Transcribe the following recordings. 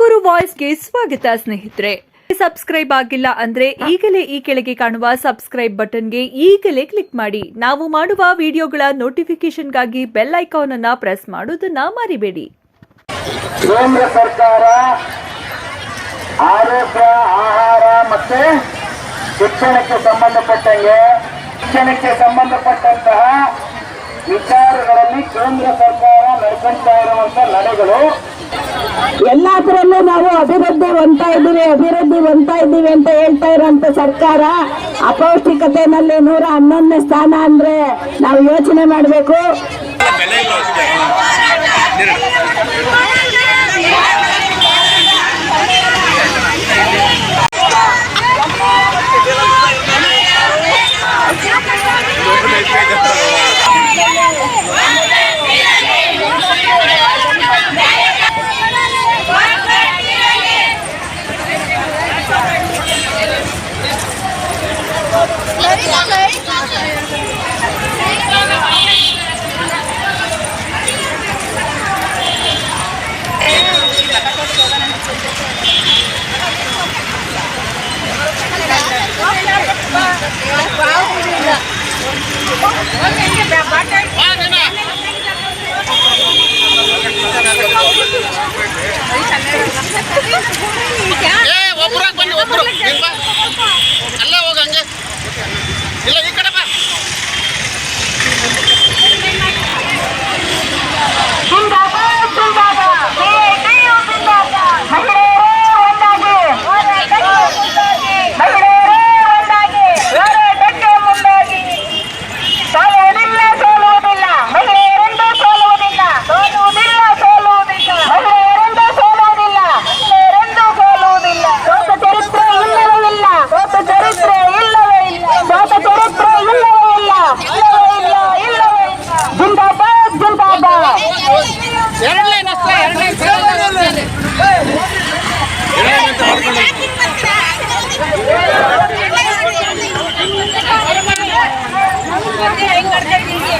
ತುಮಕೂರು ವಾಯ್ಸ್ಗೆ ಸ್ವಾಗತ ಸ್ನೇಹಿತರೆ. ಸಬ್ಸ್ಕ್ರೈಬ್ ಆಗಿಲ್ಲ ಅಂದ್ರೆ ಈಗಲೇ ಈ ಕೆಳಗೆ ಕಾಣುವ ಸಬ್ಸ್ಕ್ರೈಬ್ ಬಟನ್ಗೆ ಈಗಲೇ ಕ್ಲಿಕ್ ಮಾಡಿ. ನಾವು ಮಾಡುವ ವಿಡಿಯೋಗಳ ನೋಟಿಫಿಕೇಶನ್ಗಾಗಿ ಬೆಲ್ ಐಕಾನ್ ಅನ್ನ ಪ್ರೆಸ್ ಮಾಡೋದನ್ನ ಮರಿಬೇಡಿ. ಕೇಂದ್ರ ಸರ್ಕಾರ ಆರೋಗ್ಯ, ಆಹಾರ ಮತ್ತೆ ಶಿಕ್ಷಣಕ್ಕೆ ಸಂಬಂಧಪಟ್ಟಂಗೆ, ಶಿಕ್ಷಣಕ್ಕೆ ಸಂಬಂಧಪಟ್ಟಂತಹ ವಿಚಾರಗಳಲ್ಲಿ ಕೇಂದ್ರ ಸರ್ಕಾರ ನಡೆಗಳು. ಎಲ್ಲಾದ್ರಲ್ಲೂ ನಾವು ಅಭಿವೃದ್ಧಿ ಹೊಂದ್ತಾ ಇದ್ದೀವಿ ಅಭಿವೃದ್ಧಿ ಹೊಂದ್ತಾ ಇದ್ದೀವಿ ಅಂತ ಹೇಳ್ತಾ ಇರೋಂಥ ಸರ್ಕಾರ ಅಪೌಷ್ಟಿಕತೆನಲ್ಲಿ ನೂರ ಹನ್ನೊಂದನೇ ಸ್ಥಾನ ಅಂದ್ರೆ ನಾವು ಯೋಚನೆ ಮಾಡಬೇಕು. ಏ ಒಬ್ರಾಗ ಬನ್ನಿ ಬಾ ಅಲ್ಲೇ ಸದಸ್ಯರಿಗೆ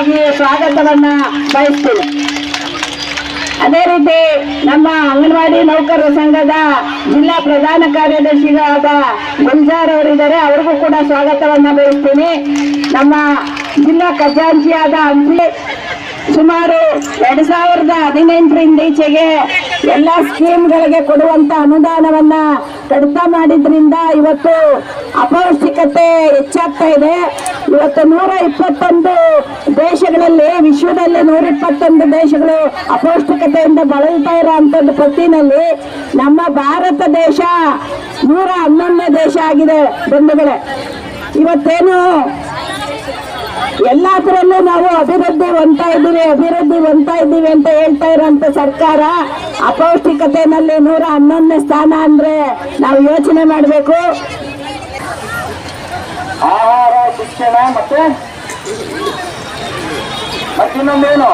ಪರವಾಗಿ ಸ್ವಾಗತವನ್ನ ಬಯಸ್ತೀನಿ. ಅದೇ ರೀತಿ ನಮ್ಮ ಅಂಗನವಾಡಿ ನೌಕರರ ಸಂಘದ ಜಿಲ್ಲಾ ಪ್ರಧಾನ ಕಾರ್ಯದರ್ಶಿಗಳಾದ ಗುಲ್ಜಾರ್ ಅವರಿದ್ದಾರೆ. ಅವ್ರಿಗೂ ಕೂಡ ಸ್ವಾಗತವನ್ನ ಬಯಸ್ತೀನಿ. ನಮ್ಮ ಜಿಲ್ಲಾ ಖಜಾಂಚಿಯಾದ ಹಂಪಿ ಸುಮಾರು ಎರಡ್ ಸಾವಿರದ ಹದಿನೆಂಟರಿಂದೀಚೆಗೆ ಎಲ್ಲ ಸ್ಕೀಮ್ಗಳಿಗೆ ಕೊಡುವಂತ ಅನುದಾನವನ್ನ ಕಡಿತ ಮಾಡಿದ್ರಿಂದ ಇವತ್ತು ಅಪೌಷ್ಟಿಕತೆ ಹೆಚ್ಚಾಗ್ತಾ ಇದೆ. ಇವತ್ತು ನೂರ ಇಪ್ಪತ್ತೊಂದು ದೇಶಗಳಲ್ಲಿ, ವಿಶ್ವದಲ್ಲಿ ನೂರ ಇಪ್ಪತ್ತೊಂದು ದೇಶಗಳು ಅಪೌಷ್ಟಿಕತೆಯಿಂದ ಬಳಲ್ತಾ ಇರೋ ಅಂಥದ್ದು ಪಟ್ಟಿನಲ್ಲಿ ನಮ್ಮ ಭಾರತ ದೇಶ ನೂರ ಹನ್ನೊಂದನೇ ದೇಶ ಆಗಿದೆ ಬಂಧುಗಳೇ. ಇವತ್ತೇನು ಎಲ್ಲಾದ್ರಲ್ಲೂ ನಾವು ಅಭಿವೃದ್ಧಿ ಹೊಂದ್ತಾ ಇದ್ದೀವಿ, ಅಭಿವೃದ್ಧಿ ಹೊಂದ್ತಾ ಇದ್ದೀವಿ ಅಂತ ಹೇಳ್ತಾ ಇರೋಂಥ ಸರ್ಕಾರ ಅಪೌಷ್ಟಿಕತೆನಲ್ಲಿ ನೂರ ಹನ್ನೊಂದನೇ ಸ್ಥಾನ ಅಂದ್ರೆ ನಾವು ಯೋಚನೆ ಮಾಡಬೇಕು. ಆಹಾರ, ಶಿಕ್ಷಣ ಮತ್ತೆ? ಮತ್ತಿನ್ನೊಂದೇನು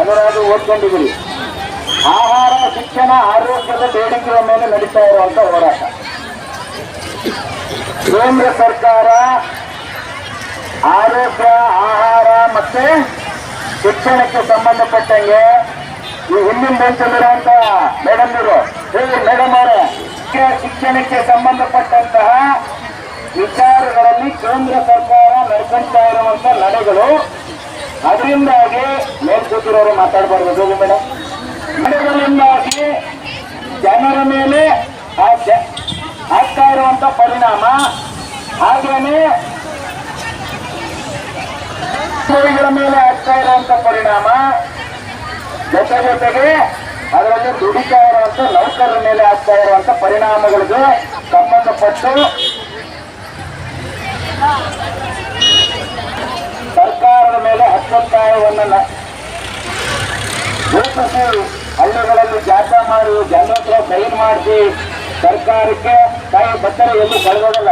ಅದರಾದು ಓದ್ಕೊಂಡಿದ್ದೀರಿ. ಆಹಾರ, ಶಿಕ್ಷಣ, ಆರೋಗ್ಯದ ಬೇಡಿಕೆಯ ಮೇಲೆ ನಡೀತಾ ಇರುವಂತ ಹೋರಾಟ. ಕೇಂದ್ರ ಸರ್ಕಾರ ಆರೋಗ್ಯ, ಆಹಾರ ಮತ್ತೆ ಶಿಕ್ಷಣಕ್ಕೆ ಸಂಬಂಧಪಟ್ಟಂಗೆ ಈ ಹಿಂದಿನ ಬೆಂಚಲ್ಲಿರುವಂತ ಮೇಡಮ್ ಇವರು. ಮೇಡಮ್ ಅವರೇ ಶಿಕ್ಷಣಕ್ಕೆ ಸಂಬಂಧಪಟ್ಟಂತಹ ವಿಚಾರಗಳಲ್ಲಿ ಕೇಂದ್ರ ಸರ್ಕಾರ ನಡ್ಕೊಂತಾ ಇರುವಂತ ನಡೆಗಳು. ಅದರಿಂದಾಗಿ ಮೇಲ್ಕೂತಿರೋರು ಮಾತಾಡಬಾರ್ದು ಮೇಡಮ್. ನಡೆಗಳಿಂದಾಗಿ ಜನರ ಮೇಲೆ ಆಗ್ತಾ ಇರುವಂತ ಪರಿಣಾಮ. ಹಾಗೇನೆ ಅನುಭವಿಗಳ ಮೇಲೆ ಆಗ್ತಾ ಇರುವಂತ ಪರಿಣಾಮ, ಜೊತೆ ಜೊತೆಗೆ ಅದರಲ್ಲಿ ದುಡಿತಾ ಇರುವಂತ ನೌಕರರ ಮೇಲೆ ಆಗ್ತಾ ಇರುವಂತ ಪರಿಣಾಮಗಳಿಗೆ ಸಂಬಂಧಪಟ್ಟು ಸರ್ಕಾರದ ಮೇಲೆ ಹಕ್ಕೊತ್ತಾಯವನ್ನು ರೂಪಿಸಿ ಹಳ್ಳಿಗಳಲ್ಲಿ ಜಾಥಾ ಮಾಡಿ, ಜನರ ಸೈನ್ ಮಾಡಿಸಿ ಸರ್ಕಾರಕ್ಕೆ ತಾಯಿ ಬತ್ತರೆ ಎಲ್ಲೂ ಕಳೆದೋಗಲ್ಲ